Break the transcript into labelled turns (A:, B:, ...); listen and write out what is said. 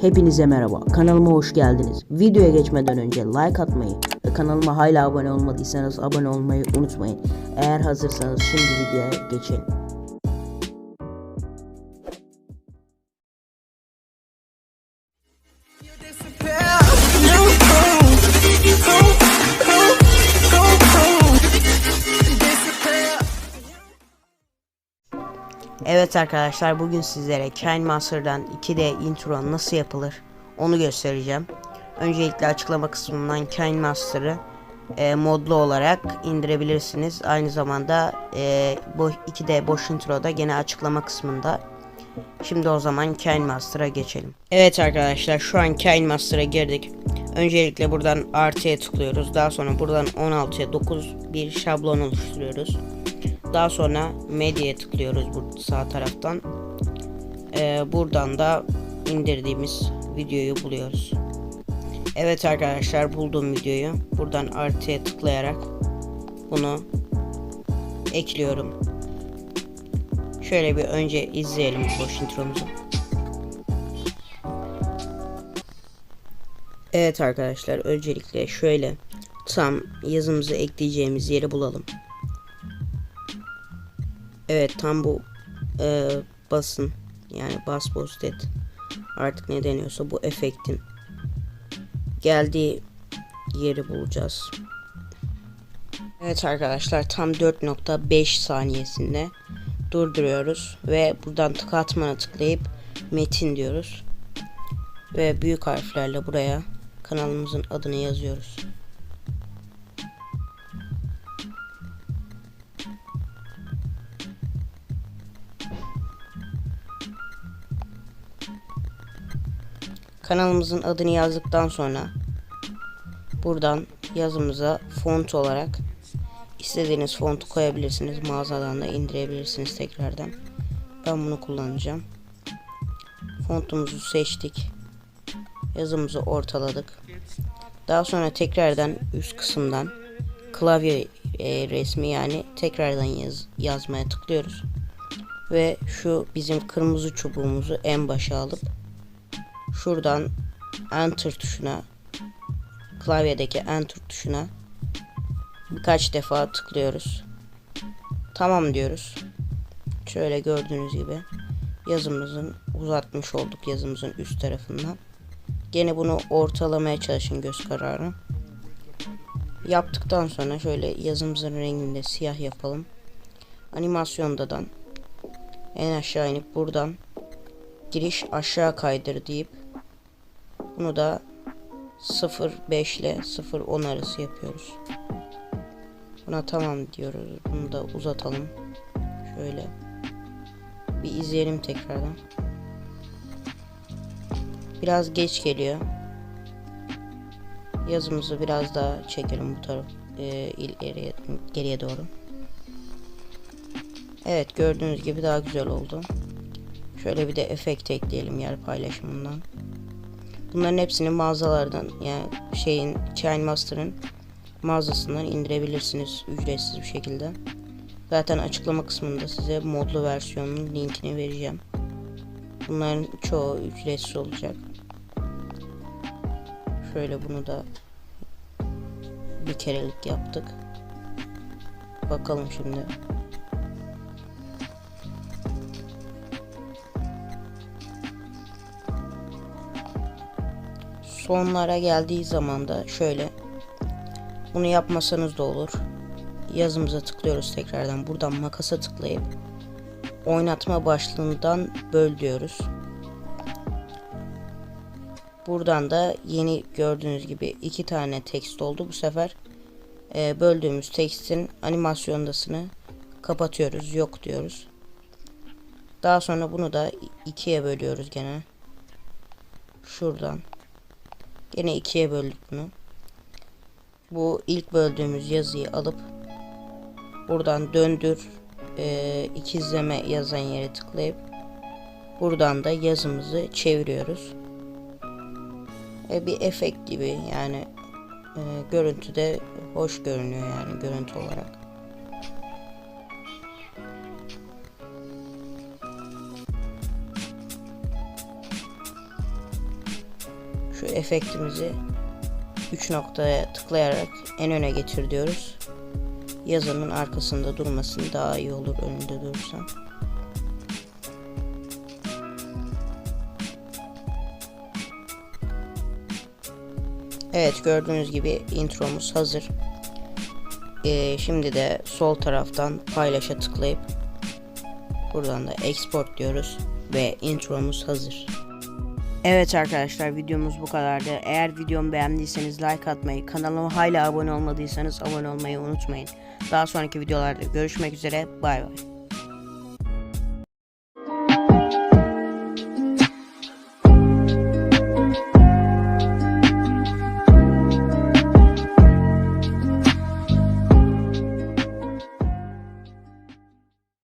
A: Hepinize merhaba. Kanalıma hoş geldiniz. Videoya geçmeden önce like atmayı ve kanalıma hala abone olmadıysanız abone olmayı unutmayın. Eğer hazırsanız şimdi videoya geçelim. Evet arkadaşlar bugün sizlere Kind Master'dan 2D intro nasıl yapılır onu göstereceğim. Öncelikle açıklama kısmından Kind Master'ı e, modlu olarak indirebilirsiniz. Aynı zamanda e, bu 2D boş introda gene açıklama kısmında. Şimdi o zaman Kind Master'a geçelim. Evet arkadaşlar şu an Kind Master'a girdik. Öncelikle buradan artıya tıklıyoruz. Daha sonra buradan 16'ya 9 bir şablon oluşturuyoruz. Daha sonra medyaya tıklıyoruz bu sağ taraftan. Ee, buradan da indirdiğimiz videoyu buluyoruz. Evet arkadaşlar bulduğum videoyu buradan artıya tıklayarak bunu ekliyorum. Şöyle bir önce izleyelim boş intromuzu. Evet arkadaşlar öncelikle şöyle tam yazımızı ekleyeceğimiz yeri bulalım. Evet tam bu e, basın yani bas postet artık ne deniyorsa bu efektin geldiği yeri bulacağız. Evet arkadaşlar tam 4.5 saniyesinde durduruyoruz ve buradan katmana tıklayıp metin diyoruz. Ve büyük harflerle buraya kanalımızın adını yazıyoruz. Kanalımızın adını yazdıktan sonra buradan yazımıza font olarak istediğiniz fontu koyabilirsiniz. Mağazadan da indirebilirsiniz tekrardan. Ben bunu kullanacağım. Fontumuzu seçtik. Yazımızı ortaladık. Daha sonra tekrardan üst kısımdan klavye e, resmi yani tekrardan yaz, yazmaya tıklıyoruz. Ve şu bizim kırmızı çubuğumuzu en başa alıp şuradan enter tuşuna klavyedeki enter tuşuna birkaç defa tıklıyoruz. Tamam diyoruz. Şöyle gördüğünüz gibi yazımızın uzatmış olduk yazımızın üst tarafından. Gene bunu ortalamaya çalışın göz kararı. Yaptıktan sonra şöyle yazımızın renginde siyah yapalım. Animasyondadan en aşağı inip buradan giriş aşağı kaydır deyip bunu da 0.5 ile 0.10 arası yapıyoruz. Buna tamam diyoruz. Bunu da uzatalım. Şöyle bir izleyelim tekrardan. Biraz geç geliyor. Yazımızı biraz daha çekelim bu taraf e, ileriye geriye doğru. Evet gördüğünüz gibi daha güzel oldu. Şöyle bir de efekt ekleyelim yer paylaşımından. Bunların hepsini mağazalardan yani şeyin Chine Master'ın mağazasından indirebilirsiniz ücretsiz bir şekilde. Zaten açıklama kısmında size modlu versiyonun linkini vereceğim. Bunların çoğu ücretsiz olacak. Şöyle bunu da bir kerelik yaptık. Bakalım şimdi. Sonlara geldiği zaman da şöyle bunu yapmasanız da olur. Yazımıza tıklıyoruz tekrardan. Buradan makasa tıklayıp oynatma başlığından böl diyoruz. Buradan da yeni gördüğünüz gibi iki tane tekst oldu. Bu sefer e, böldüğümüz tekstin animasyondasını kapatıyoruz. Yok diyoruz. Daha sonra bunu da ikiye bölüyoruz gene. Şuradan. Yine ikiye böldük bunu. Bu ilk böldüğümüz yazıyı alıp buradan döndür e, ikizleme yazan yere tıklayıp buradan da yazımızı çeviriyoruz. E, bir efekt gibi yani e, görüntüde hoş görünüyor yani görüntü olarak. Şu efektimizi 3 noktaya tıklayarak en öne getir diyoruz. Yazının arkasında durmasın daha iyi olur önünde durursan. Evet gördüğünüz gibi intromuz hazır. Ee, şimdi de sol taraftan paylaşa tıklayıp buradan da export diyoruz ve intromuz hazır. Evet arkadaşlar videomuz bu kadardı. Eğer videomu beğendiyseniz like atmayı, kanalıma hala abone olmadıysanız abone olmayı unutmayın. Daha sonraki videolarda görüşmek üzere. Bay bay.